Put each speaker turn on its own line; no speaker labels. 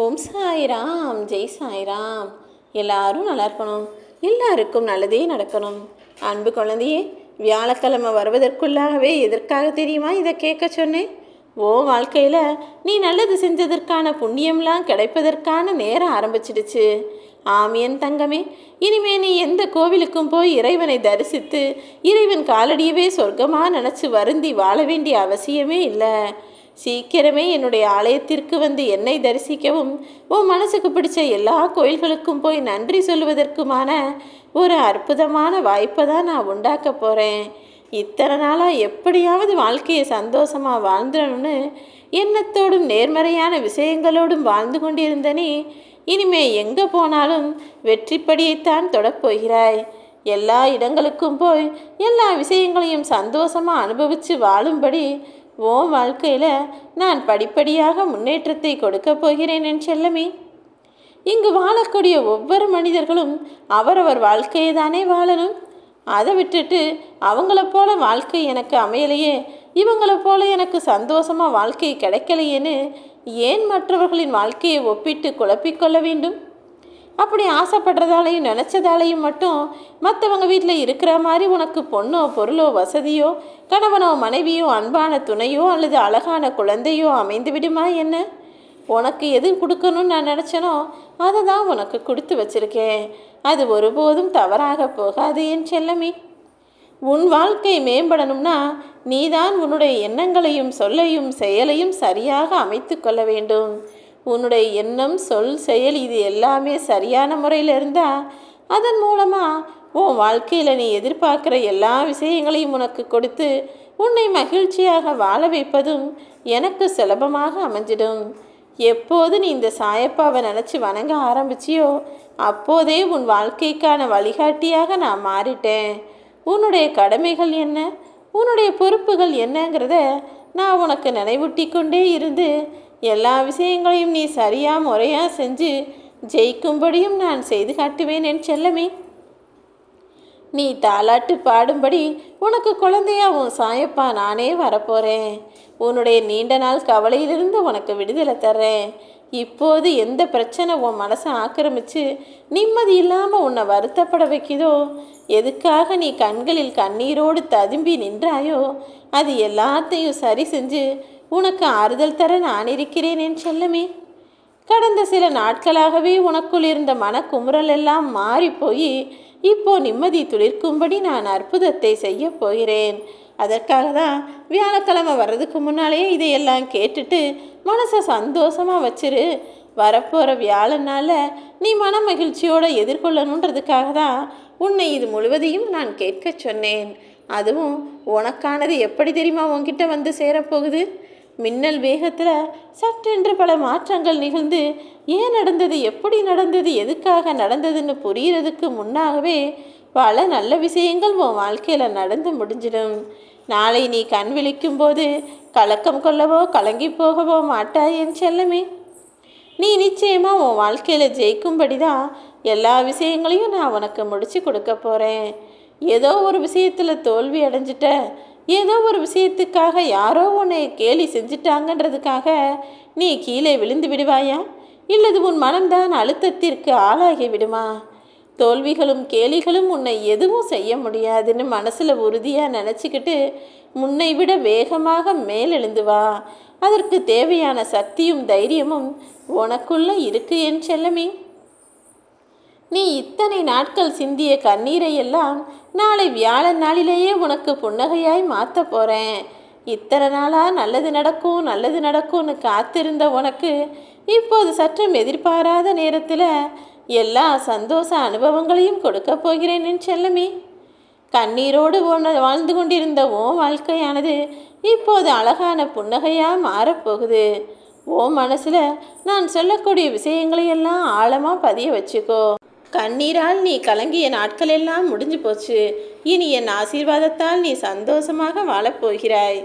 ஓம் சாய்ராம் ஜெய் சாய்ராம். எல்லாரும் நல்லா இருக்கணும் எல்லாருக்கும் நல்லதே நடக்கணும். அன்பு குழந்தையே வியாழக்கிழமை வருவதற்குள்ளாகவே எதற்காக தெரியுமா இதை கேட்க சொன்னேன்? ஓ வாழ்க்கையில் நீ நல்லது செஞ்சதற்கான புண்ணியம்லாம் கிடைப்பதற்கான நேரம் ஆரம்பிச்சிடுச்சு. ஆமியன் தங்கமே இனிமே நீ எந்த கோவிலுக்கும் போய் இறைவனை தரிசித்து இறைவன் காலடியவே சொர்க்கமாக நினச்சி வருந்தி வாழ வேண்டிய அவசியமே இல்லை. சீக்கிரமே என்னுடைய ஆலயத்திற்கு வந்து என்னை தரிசிக்கவும் உன் மனசுக்கு பிடிச்ச எல்லா கோயில்களுக்கும் போய் நன்றி சொல்வதற்குமான ஒரு அற்புதமான வாய்ப்பை தான் நான் உண்டாக்க போகிறேன் இத்தனை நாளாக எப்படியாவது வாழ்க்கையை சந்தோஷமாக வாழ்ந்துடணும்னு எண்ணத்தோடும் நேர்மறையான விஷயங்களோடும் வாழ்ந்து கொண்டிருந்த நீ இனிமே எங்கே போனாலும் வெற்றிப்படியைத்தான் தொடப்போகிறாய் எல்லா இடங்களுக்கும் போய் எல்லா விஷயங்களையும் சந்தோஷமாக அனுபவித்து வாழும்படி ஓ வாழ்க்கையில் நான் படிப்படியாக முன்னேற்றத்தை கொடுக்கப் போகிறேன் என் செல்லமே. இங்கு வாழக்கூடிய ஒவ்வொரு மனிதர்களும் அவரவர் வாழ்க்கையை தானே வாழணும். அதை விட்டுட்டு அவங்கள போல வாழ்க்கை எனக்கு அமையலையே. இவங்கள போல எனக்கு சந்தோஷமாக வாழ்க்கை கிடைக்கலையேன்னு ஏன் மற்றவர்களின் வாழ்க்கையை ஒப்பிட்டு குழப்பிக்கொள்ள வேண்டும்? அப்படி ஆசைப்படுறதாலையும் நினச்சதாலையும் மட்டும் மற்றவங்க வீட்டில் இருக்கிற மாதிரி உனக்கு பொண்ணோ பொருளோ வசதியோ கணவனோ மனைவியோ அன்பான துணையோ அல்லது அழகான குழந்தையோ அமைந்து விடுமா என்ன? உனக்கு எது கொடுக்கணும்னு நான் நினச்சனோ அதை தான் உனக்கு கொடுத்து வச்சிருக்கேன். அது ஒருபோதும் தவறாக போகாது என் செல்லமே. உன் வாழ்க்கை மேம்படணும்னா நீதான் உன்னுடைய எண்ணங்களையும் சொல்லையும் செயலையும் சரியாக அமைத்து கொள்ள வேண்டும். உன்னுடைய எண்ணம் சொல் செயல் இது எல்லாமே சரியான முறையில் இருந்தால் அதன் மூலமாக உன் வாழ்க்கையில் நீ எதிர்பார்க்குற எல்லா விஷயங்களையும் உனக்கு கொடுத்து உன்னை மகிழ்ச்சியாக வாழ வைப்பதும் எனக்கு சுலபமாக அமைஞ்சிடும். எப்போது நீ இந்த சாயப்பாவை நினச்சி வணங்க ஆரம்பிச்சியோ அப்போதே உன் வாழ்க்கைக்கான வழிகாட்டியாக நான் மாறிட்டேன். உன்னுடைய கடமைகள் என்ன? உன்னுடைய பொறுப்புகள் என்னங்கிறத நான் உனக்கு நினைவூட்டி கொண்டே இருந்து எல்லா விஷயங்களையும் நீ சரியாக முறையாக செஞ்சு ஜெயிக்கும்படியும் நான் செய்து காட்டுவேன் என் செல்லமே. நீ தாலாட்டு பாடும்படி உனக்கு குழந்தையா உன் சாயப்பா நானே வரப்போகிறேன் உன்னுடைய நீண்ட நாள் கவலையிலிருந்து உனக்கு விடுதலை தர்றேன். இப்போது எந்த பிரச்சனை உன் மனசை ஆக்கிரமிச்சு நிம்மதி இல்லாமல் உன்னை வருத்தப்பட வைக்குதோ? எதுக்காக நீ கண்களில் கண்ணீரோடு ததும்பி நின்றாயோ? அது எல்லாத்தையும் சரி செஞ்சு உனக்கு ஆறுதல் தர நான் இருக்கிறேன் என் செல்லமே. கடந்த சில நாட்களாகவே உனக்குள் இருந்த மனக்குமுறல் எல்லாம் மாறி போய் இப்போ நிம்மதி துளிர்க்கும்படி நான் அற்புதத்தை செய்ய போகிறேன். அதற்காக தான் வியாழக்கிழமை வர்றதுக்கு முன்னாலேயே இதையெல்லாம் கேட்டுட்டு மனசை சந்தோஷமாக வச்சிரு. வரப்போகிற வியாழனால நீ மன மகிழ்ச்சியோடு எதிர்கொள்ளணுன்றதுக்காக தான் உன்னை இது முழுவதையும் நான் கேட்க சொன்னேன். அதுவும் உனக்கானது எப்படி தெரியுமா உன்கிட்ட வந்து சேரப்போகுது? மின்னல் வேகத்தில் சட்டென்று பல மாற்றங்கள் நிகழ்ந்து ஏன் நடந்தது எப்படி நடந்தது எதுக்காக நடந்ததுன்னு புரியறதுக்கு முன்னாகவே பல நல்ல விஷயங்கள் உன் வாழ்க்கையில் நடந்து முடிஞ்சிடும். நாளை நீ கண் விழிக்கும் போது கலக்கம் கொள்ளவோ கலங்கி போகவோ மாட்டாய் என் செல்லமே. நீ நிச்சயமாக உன் வாழ்க்கையில் ஜெயிக்கும்படி தான் எல்லா விஷயங்களையும் நான் உனக்கு முடித்து கொடுக்க போகிறேன் ஏதோ ஒரு விஷயத்தில் தோல்வி அடைஞ்சிட்ட ஏதோ ஒரு விஷயத்துக்காக யாரோ உன்னை கேலி செஞ்சிட்டாங்கன்றதுக்காக நீ கீழே விழுந்து விடுவாயா? இல்லது உன் மனம்தான் அழுத்தத்திற்கு ஆளாகி விடுமா? தோல்விகளும் கேலிகளும் உன்னை எதுவும் செய்ய முடியாதுன்னு மனசில் உறுதியாக நினச்சிக்கிட்டு முன்னை விட வேகமாக மேலெழுந்து வா. அதற்கு தேவையான சக்தியும் தைரியமும் உனக்குள்ள இருக்கு என் செல்லமே. நீ இத்தனை நாட்கள் சிந்திய கண்ணீரை எல்லாம் நாளை வியாழன் நாளிலேயே உனக்கு புன்னகையாய் மாற்ற போகிறேன் இத்தனை நாளாக நல்லது நடக்கும் நல்லது நடக்கும்னு காத்திருந்த உனக்கு இப்போது சற்றும் எதிர்பாராத நேரத்தில் எல்லா சந்தோஷ அனுபவங்களையும் கொடுக்க போகிறேன் செல்லமி. கண்ணீரோடு உன்னை வாழ்ந்து கொண்டிருந்த ஓ வாழ்க்கையானது இப்போது அழகான புன்னகையாக மாறப்போகுது ஓ மனசில் நான் சொல்லக்கூடிய விஷயங்களையெல்லாம் ஆழமாக பதிய வச்சுக்கோ. கண்ணீரால் நீ கலங்கிய நாட்கள் எல்லாம் முடிஞ்சு போச்சு. இனி என் ஆசீர்வாதத்தால் நீ சந்தோஷமாக வாழப்போகிறாய்